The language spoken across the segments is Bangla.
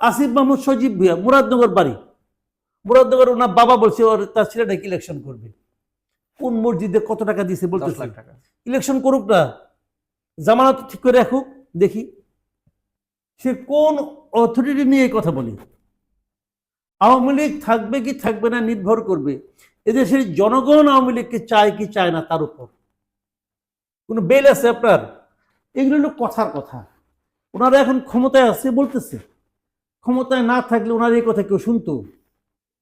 আসিফ মাহমুদ সজীব ভুয়া মুরাদনগর বাড়ি। মুরাদনগর ওনার বাবা বলছে ওর তার ছেলেটাকে ইলেকশন করবে? কোন মসজিদে কত টাকা দিয়েছে বলতে লাখ টাকা। ইলেকশন করুক না জামানত ঠিক করে রাখুক দেখি। সে কোন অথরিটি নিয়ে এই কথা বলি? আওয়ামী লীগ থাকবে কি থাকবে না নির্ভর করবে? এদেশের জনগণ আওয়ামী লীগকে চায় কি চায় না তার উপর। কোনো বেল আছে আপনার? এগুলো হলো কথার কথা। ওনারা এখন ক্ষমতায় আছে বলতেছে। ক্ষমতায় না থাকলে ওনার এই কথা কেউ শুনতো?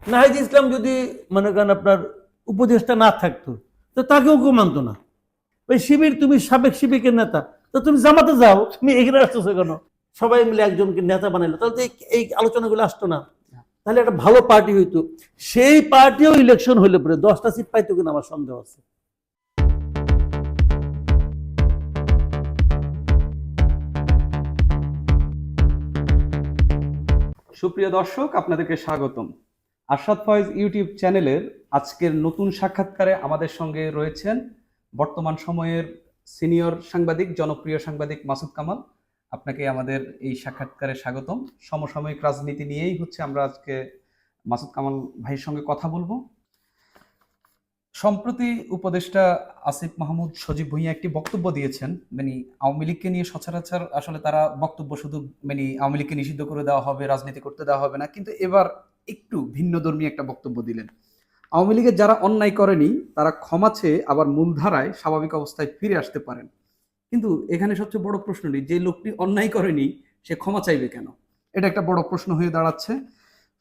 নাহিদ ইসলাম যদি, মনে করেন আপনার উপদেশটা না থাকতো, তো তাকেও কেউ মানতো না। ওই শিবির, তুমি সাবেক শিবিকের নেতা, তো তুমি জামাতে যাও, তুমি এখানে আসতেছো কেন? সবাই মিলে একজনকে নেতা বানাইলো। তাহলে এই- আলোচনাগুলো আসতো না। তাহলে একটা ভালো পার্টি হইতো। সেই পার্টিও ইলেকশন হইলে পরে দশটা সিট পাইতো কিনা আমার সন্দেহ আছে। সুপ্রিয় দর্শক, আপনাদেরকে স্বাগতম। আরশাদ ফয়েজ ইউটিউব চ্যানেলের আজকের নতুন সাক্ষাৎকারে আমাদের সঙ্গে রয়েছেন বর্তমান সময়ের সিনিয়র সাংবাদিক, জনপ্রিয় সাংবাদিক মাসুদ কামাল। আপনাকে আমাদের এই সাক্ষাৎকারে স্বাগতম। সমসাময়িক রাজনীতি নিয়েই হচ্ছে আমরা আজকে মাসুদ কামাল ভাইয়ের সঙ্গে কথা বলব। সম্প্রতি উপদেষ্টা আসিফ মাহমুদ সজীব ভুঁইয়া একটি বক্তব্য দিয়েছেন মানে আওয়ামী লীগকে নিয়ে সচরাচর আসলে তারা বক্তব্য শুধু মানে আওয়ামী লীগকে নিষিদ্ধ করে দেওয়া হবে, রাজনীতি করতে দেওয়া হবে না, কিন্তু এবার একটু ভিন্ন ধর্মী একটা বক্তব্য দিলেন। আওয়ামী লীগের যারা অন্যায় করেনি, তারা ক্ষমা চেয়ে আবার মূলধারায় স্বাভাবিক অবস্থায় ফিরে আসতে পারেন। কিন্তু এখানে সবচেয়ে বড় প্রশ্নটি, যে লোকটি অন্যায় করেনি, সে ক্ষমা চাইবে কেন? এটা একটা বড় প্রশ্ন হয়ে দাঁড়াচ্ছে।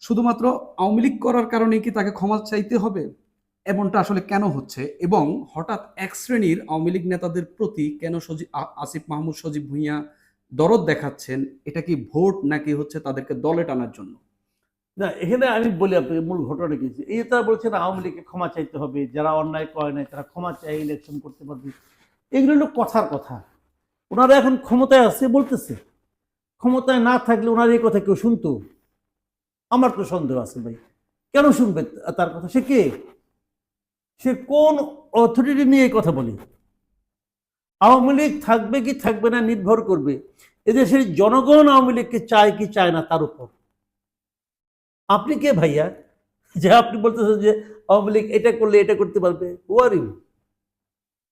শুধুমাত্র আওয়ামী লীগ করার কারণে কি তাকে ক্ষমা চাইতে হবে? এমনটা আসলে কেন হচ্ছে এবং হঠাৎ এক শ্রেণির আওয়ামী লীগ নেতাদের প্রতি কেন সজীব আসিফ মাহমুদ, সজীব ভুঁইয়া দরদ দেখাচ্ছেন? এটা কি ভোট নাকি হচ্ছে তাদেরকে দলে টানার জন্য? না, এখানে আমি বলি আপনাকে, মূল ঘটনা কি এই তারা বলছেন আওয়ামী লীগকে ক্ষমা চাইতে হবে, যারা অন্যায় করে নাই তারা ক্ষমা চাই ইলেকশন করতে পারবে। এগুলো হলো কথার কথা। ওনারা এখন ক্ষমতায় আছে বলতেছে। ক্ষমতায় না থাকলে ওনার এই কথা কেউ শুনতো? আমার তো সন্দেহ আছে ভাই। কেন শুনবে তার কথা? সে কে? সে কোন অথরিটি নিয়ে কথা বলি? আওয়ামী লীগ থাকবে কি থাকবে না নির্ভর করবে। এদেশের জনগণ আওয়ামী লীগকে চায় কি চায় না তার উপর। আপনি কে ভাইয়া? যে আপনি বলতেছেন যে আওয়ামী লীগ এটা করলে এটা করতে পারবে। ওয়ার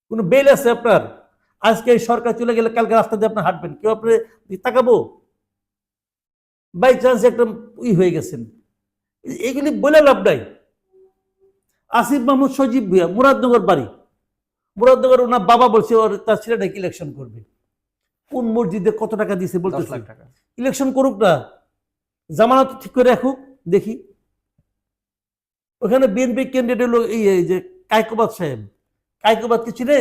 কোনো বেল আছে আপনার? আজকে এই সরকার চলে গেলে কালকে রাস্তা দিয়ে আপনি হাঁটবেন। কেউ আপনি তাকাবো? বাই চান্স একটা ই হয়ে গেছেন। এগুলি বলে লাভ নাই। আসিফ মাহমুদ সজীব ভুয়া মুরাদনগর বাড়ি। মুরাদনগর ওনার বাবা বলছে ওর তার ছেলেটাকে ইলেকশন করবে? কোন মসজিদে কত টাকা দিয়েছে বলতে ইলেকশন করুক না। জামানত ঠিক করে রাখুক দেখি। ওখানে বিএনপি ক্যান্ডিডেট হলো এই এই যে কায়কোবাদ সাহেব। কায়কোবাদকে চিনে?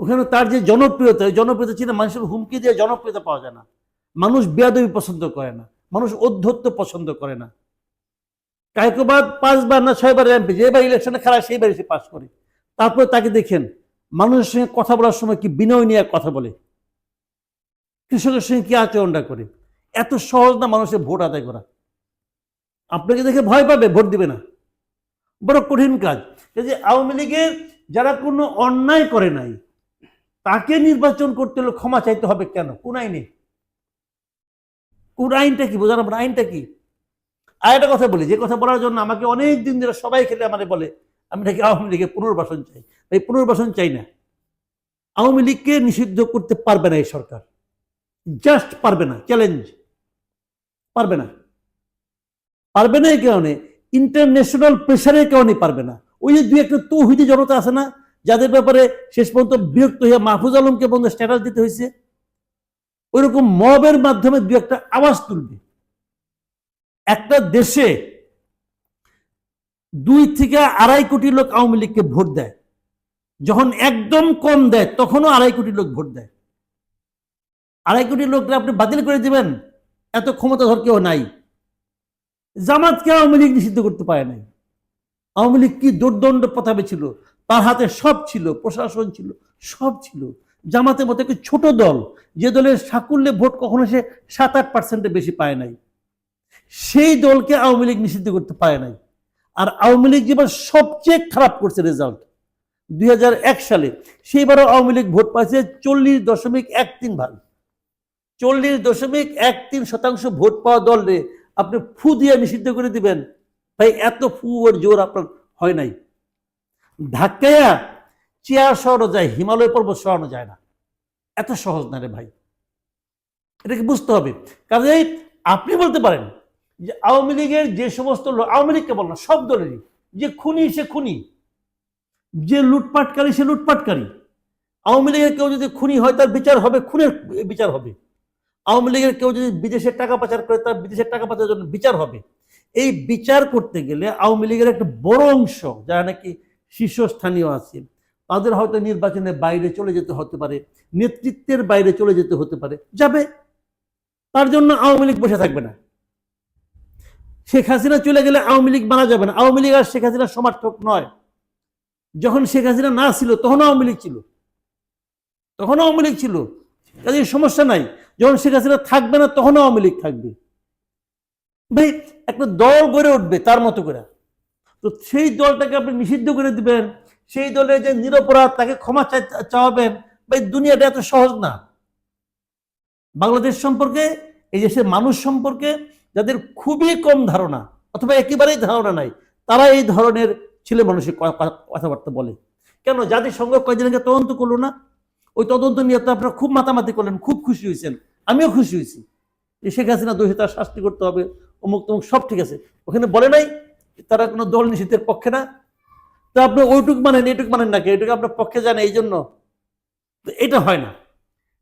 ওখানে তার যে জনপ্রিয়তা জনপ্রিয়তা চিনে মানুষের হুমকি দিয়ে জনপ্রিয়তা পাওয়া যায় না। মানুষ বেয়াদবি পছন্দ করে না। মানুষ অধ্যত্ব পছন্দ করে না। কায়কোবাদ পাঁচবার না ছয়বার এমপি যেবার ইলেকশনে খেলা সেইবার এসে পাস করে। তারপরে তাকে দেখেন, মানুষের সঙ্গে কথা বলার সময় কি বিনয় নিয়ে কথা বলে? কৃষকের সঙ্গে কি আচরণটা করে? এত সহজ না মানুষের ভোট আদায় করা। আপনাকে দেখে ভয় পাবে, ভোট দিবে না। বড় কঠিন কাজ। যে আওয়ামী লীগের যারা কোনো অন্যায় করে নাই, তাকে নির্বাচন করতে হলে ক্ষমা চাইতে হবে কেন? কোন আইনে? কোন আইনটা কি? বোঝানো আইনটা কি? আর একটা কথা বলি, যে কথা বলার জন্য আমাকে অনেক দিন ধরে সবাই খেলে আমাদের বলে, আমি নাকি আওয়ামী লীগের পুনর্বাসন চাই। এই পুনর্বাসন চাই না। আওয়ামী লীগকে নিষিদ্ধ করতে পারবে না এই সরকার। জাস্ট পারবে না চ্যালেঞ্জ পারবে না। পারবে না এই কারণে ইন্টারন্যাশনাল প্রেশারের কারণে পারবে না। ওই যে দুই একটা তৌহিদি জনতা আছে না, যাদের ব্যাপারে শেষ পর্যন্ত বিরক্ত হয়ে মাহফুজ আলমকে পর্যন্ত স্ট্যাটাস দিতে হয়েছে, ওইরকম মবের মাধ্যমে দু একটা আওয়াজ তুলবে। একটা দেশে দুই থেকে আড়াই কোটি লোক আওয়ামী লীগকে ভোট দেয়। যখন একদম কম দেয়, তখনও আড়াই কোটি লোক ভোট দেয়। আড়াই কোটি লোকরা আপনি বাতিল করে দিবেন, এত ক্ষমতাধর কেউ নাই। জামাতকে আওয়ামী লীগ নিষিদ্ধ করতে পারে নাই। আওয়ামী লীগ কি দুর্দণ্ড প্রতাপে ছিল? তার হাতে সব ছিল, প্রশাসন ছিল, সব ছিল। জামাতের মতো একটি ছোট দল, যে দলের সাকুল্যে ভোট কখনো সে সাত আট পার্সেন্টের বেশি পায় নাই। সেই দলকে আওয়ামী লীগ নিষিদ্ধ করতে পারে নাই। আর আওয়ামী লীগ যেবার সবচেয়ে খারাপ করছে রেজাল্ট দুই হাজার এক সালে, সেইবারও আওয়ামী লীগ ভোট পাইছে চল্লিশ দশমিক এক তিন ভাগ। চল্লিশ দশমিক এক তিন শতাংশ ভোট পাওয়া দলে আপনি ফু দিয়ে নিষিদ্ধ করে দিবেন। ভাই, এত ফু ওর জোর আপনার হয় নাই। ধাক্কায়া চেয়ার সরানো যায়, হিমালয় পর্বত সরানো যায় না। এত সহজ না রে ভাই। এটাকে বুঝতে হবে। কাজেই আপনি বলতে পারেন যে আওয়ামী লীগের যে সমস্ত আওয়ামী লীগকে বল না, সব দলেরই, যে খুনি সে খুনি, যে লুটপাটকারী সে লুটপাটকারী। আওয়ামী লীগের কেউ যদি খুনি হয়, তার বিচার হবে, খুনের বিচার হবে। আওয়ামী লীগের কেউ যদি বিদেশের টাকা পাচার করে, তার বিদেশের টাকা পাচারের জন্য বিচার হবে। এই বিচার করতে গেলে আওয়ামী লীগের একটা বড় অংশ, যারা নাকি শীর্ষস্থানীয় আছে, তাদের হয়তো নির্বাচনের বাইরে চলে যেতে হতে পারে, নেতৃত্বের বাইরে চলে যেতে হতে পারে, যাবে। তার জন্য আওয়ামী লীগ বসে থাকবে না। শেখ হাসিনা চলে গেলে আওয়ামী লীগ মানা যাবে না। আওয়ামী লীগ আর শেখ হাসিনার সমর্থক নয়। যখন শেখ হাসিনা না ছিল, তখন আওয়ামী লীগ ছিল। তখন আওয়ামী লীগ ছিল। কাজে সমস্যা নাই। যখন শেখ হাসিনা থাকবে না, তখন আওয়ামী লীগ থাকবে। ভাই, একটা দল গড়ে উঠবে তার মতো করে। তো সেই দলটাকে আপনি নিষিদ্ধ করে দিবেন। সেই দলের যে নিরপরাধ, তাকে ক্ষমা চাওয়াবেন। ভাই, দুনিয়াটা এত সহজ না। বাংলাদেশ সম্পর্কে, এই দেশের মানুষ সম্পর্কে যাদের খুবই কম ধারণা অথবা একেবারেই ধারণা নাই, তারা এই ধরনের ছেলে মানুষের ক- ক- কথাবার্তা বলে। কেন? জাতিসংঘ কয়েকদিন আগে তদন্ত করল না, ওই তদন্ত নিয়ে তো আপনারা খুব মাতামাতি করলেন, খুব খুশি হয়েছেন, আমিও খুশি হয়েছি। যে শেখ হাসিনা দোষী তার শাস্তি করতে হবে, অমুক তমুক সব ঠিক আছে। ওখানে বলে নাই তারা কোনো দল নিষিদ্ধের পক্ষে না। তো আপনি ওইটুক মানেন এইটুক মানেন নাকি এইটুকু আপনার পক্ষে যান এই জন্য। এটা হয় না।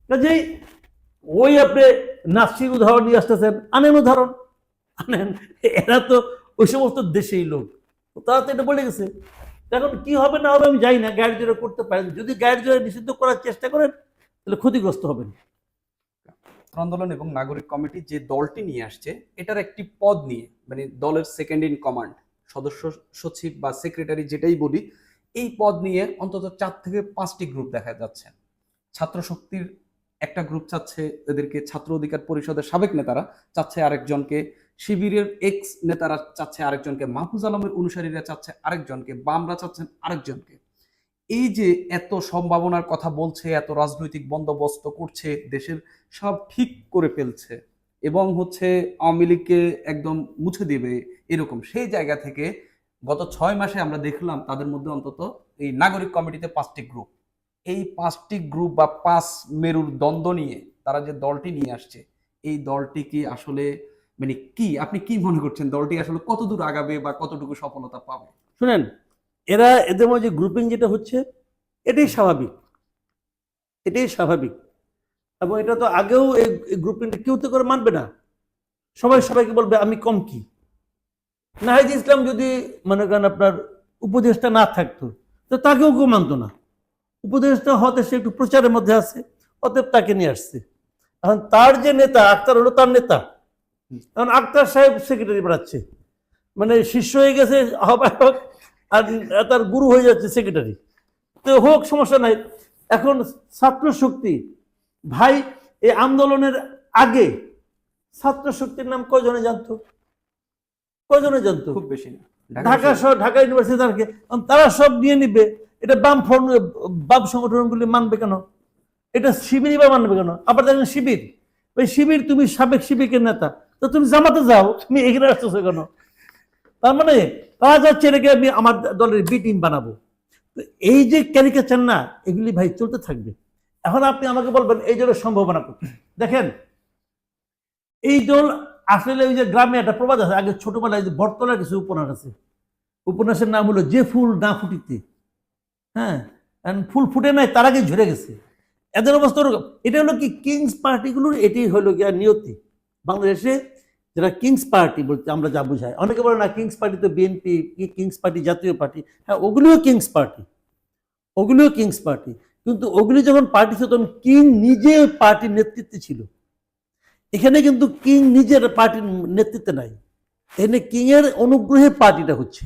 কাজেই ওই আপনি নাসির উদাহরণ নিয়ে আসতেছেন, আনেন উদাহরণ। আনেন। এরা তো ওই সমস্ত দেশেই লোক। তারা তো এটা বলে গেছে। এখন কি হবে না হবে আমি জানি না। গাড়ি জোরে করতে পারেন। যদি গাড়ি জোরে নিষিদ্ধ করার চেষ্টা করেন, তাহলে ক্ষতিগ্রস্ত হবেন। আন্দোলন এবং নাগরিক কমিটি যে দলটি নিয়ে আসছে, এটার একটি পদ নিয়ে মানে দলের সেকেন্ড ইন কমান্ড সদস্য সচিব বা সেক্রেটারি যেটাই বলি, এই পদ নিয়ে অন্তত চার থেকে পাঁচটি গ্রুপ দেখা যাচ্ছে। ছাত্র শক্তির একটা গ্রুপ চাচ্ছে, এদেরকে ছাত্র অধিকার পরিষদের সাবেক নেতারা, চাচ্ছে আরেকজনকে শিবিরের এক্স নেতারা চাচ্ছে আরেকজনকে, মাহফুজ আলমের অনুসারীরা চাচ্ছে আরেকজনকে, বামরা চাচ্ছেন আরেকজনকে। এই যে এত সম্ভাবনার কথা বলছে, এত রাজনৈতিক বন্দোবস্ত করছে, দেশের সব ঠিক করে ফেলছে এবং হচ্ছে আওয়ামী লীগকে একদম মুছে দেবে এরকম, সেই জায়গা থেকে গত ছয় মাসে আমরা দেখলাম তাদের মধ্যে অন্তত এই নাগরিক কমিটিতে পাঁচটি গ্রুপ এই পাঁচটি গ্রুপ বা পাঁচ মেরুর দ্বন্দ্ব নিয়ে তারা যে দলটি নিয়ে আসছে, এই দলটি কি আসলে মানে কি, আপনি কি মনে করছেন দলটি আসলে কতদূর আগাবে বা কতটুকু সফলতা পাবে? শুনেন, এরা, এদের মধ্যে গ্রুপিং যেটা হচ্ছে, এটাই স্বাভাবিক। এটাই স্বাভাবিক। এবং এটা তো আগেও এই গ্রুপিংটা কেউ তো করে মানবে না। সবাই সবাইকে বলবে, আমি কম কি? নাহিদ ইসলাম যদি মনে করেন আপনার উপদেশটা না থাকতো, তো তাকেও কেউ মানতো না। উপদেশটা হতে সে একটু প্রচারের মধ্যে আছে, অতএব তাকে নিয়ে আসছে। এখন তার যে নেতা, আক্তার হলো তার নেতা। এখন আক্তার সাহেব সেক্রেটারি বাড়াচ্ছে মানে শিষ্য হয়ে গেছে আহ্বায়ক আর তার গুরু হয়ে যাচ্ছে সেক্রেটারি তো হোক সমস্যা নাই। এখন ছাত্র শক্তি ভাই এই আন্দোলনের আগে ছাত্র শক্তির নাম কয়জনে জানতো? কয়জনে জানতো? খুব বেশি না। ঢাকা সহ ঢাকা ইউনিভার্সিটি তারকে তারা সব নিয়ে নিবে। এটা বাম ফর্ম বাম সংগঠনগুলি মানবে কেন? এটা শিবিরই বা মানবে কেন? আবার দেখেন শিবির। ওই শিবির তুমি সাবেক শিবিরের নেতা। তো তুমি জামাতে যাও, তুমি এখানে আসতেছো কেন? তার মানে তারা যাচ্ছে এটাকে আমি আমার দলের বি টিম বানাবো। তো এই যে ক্যারিকেচার না, এগুলি ভাই চলতে থাকবে। এখন আপনি আমাকে বলবেন, এই দলের সম্ভাবনা দেখেন, এই দল আসলে ওই যে গ্রামে একটা প্রবাদ আছে, আগে ছোটবেলায় যে বটতলার কিছু উপন্যাস আছে। উপন্যাসের নাম হলো যে ফুল না ফুটিতে। হ্যাঁ ফুল ফুটে নাই, তার আগে ঝরে গেছে। এদের অবস্থা এটা হলো কি কিংস পার্টিগুলোর এটি হলো গিয়া নিয়তি। বাংলাদেশে যারা কিংস পার্টি বলতে আমরা যা বুঝাই। অনেকে বলে, না কিংস পার্টি তো বিএনপি কিংস পার্টি জাতীয় পার্টি? হ্যাঁ ওগুলিও কিংস পার্টি ওগুলিও কিংস পার্টি কিন্তু ওগুলি যখন পার্টি ছিল, তখন কিং নিজে পার্টির নেতৃত্বে ছিল। এখানে কিন্তু কিং নিজের পার্টির নেতৃত্বে নাই। এখানে কিংয়ের অনুগ্রহে পার্টিটা হচ্ছে।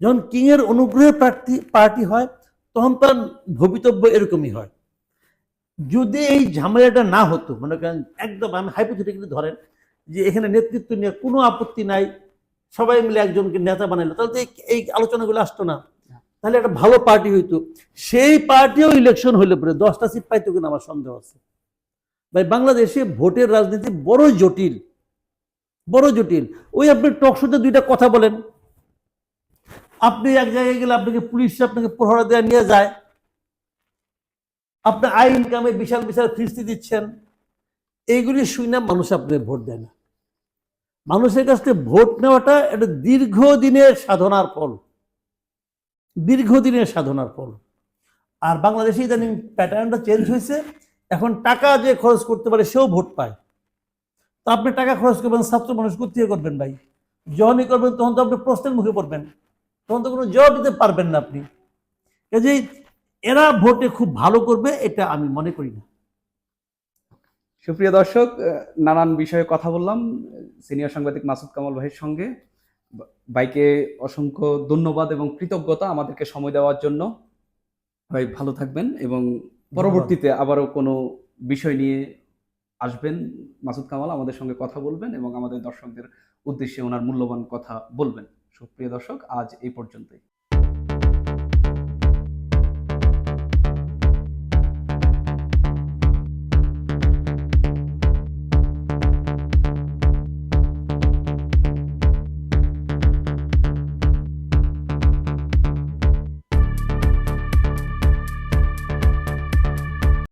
যখন কিং এর অনুগ্রহে প্রার্থী, পার্টি হয়, তখন তার ভবিতব্য এরকমই হয়। যদি এই ঝামেলাটা না হতো, মনে করেন, একদম আমি হাইপোথেটিক্যালি ধরেন যে এখানে নেতৃত্ব নিয়ে কোনো আপত্তি নাই সবাই মিলে একজনকে নেতা বানাইলো। তাহলে তো এই- আলোচনাগুলো আসতো না। তাহলে একটা ভালো পার্টি হইতো। সেই পার্টিও ইলেকশন হইলে পরে দশটা সিট পাইতো কিনা আমার সন্দেহ আছে। ভাই বাংলাদেশে ভোটের রাজনীতি বড় জটিল। বড় জটিল। ওই আপনি টকশোতে দুইটা কথা বলেন। আপনি এক জায়গায় গেলে আপনাকে পুলিশ আপনাকে প্রহরা দেওয়া নিয়ে যায়। আপনি আইন কামে বিশাল বিশাল ফিস্তি দিচ্ছেন। এইগুলি শুই না, মানুষ আপনি ভোট দেয় না। মানুষের কাছ থেকে ভোট নেওয়াটা একটা দীর্ঘদিনের সাধনার ফল। দীর্ঘদিনের সাধনার ফল। আর বাংলাদেশে ইদানিং প্যাটার্নটা চেঞ্জ হয়েছে। এখন টাকা যে খরচ করতে পারে, সেও ভোট পায়। তো আপনি টাকা খরচ করবেন, ছাত্র মানুষ কোথেকে করবেন ভাই। যখনই করবেন, তখন তো আপনি প্রশ্নের মুখে পড়বেন। তখন তো কোনো জবাব দিতে পারবেন না আপনি। কাজেই এরা ভোটে খুব ভালো করবে, এটা আমি মনে করি না। সুপ্রিয় দর্শক নানান বিষয়ে কথা বললাম সিনিয়র সাংবাদিক মাসুদ কামাল ভাইয়ের সঙ্গে। বাইকে অসংখ্য ধন্যবাদ এবং কৃতজ্ঞতা আমাদেরকে সময় দেওয়ার জন্য। ভাই ভালো থাকবেন এবং পরবর্তীতে আবারও কোনো বিষয় নিয়ে আসবেন। মাসুদ কামাল আমাদের সঙ্গে কথা বলবেন এবং আমাদের দর্শকদের উদ্দেশ্যে ওনার মূল্যবান কথা বলবেন। সুপ্রিয় দর্শক আজ এই পর্যন্তই।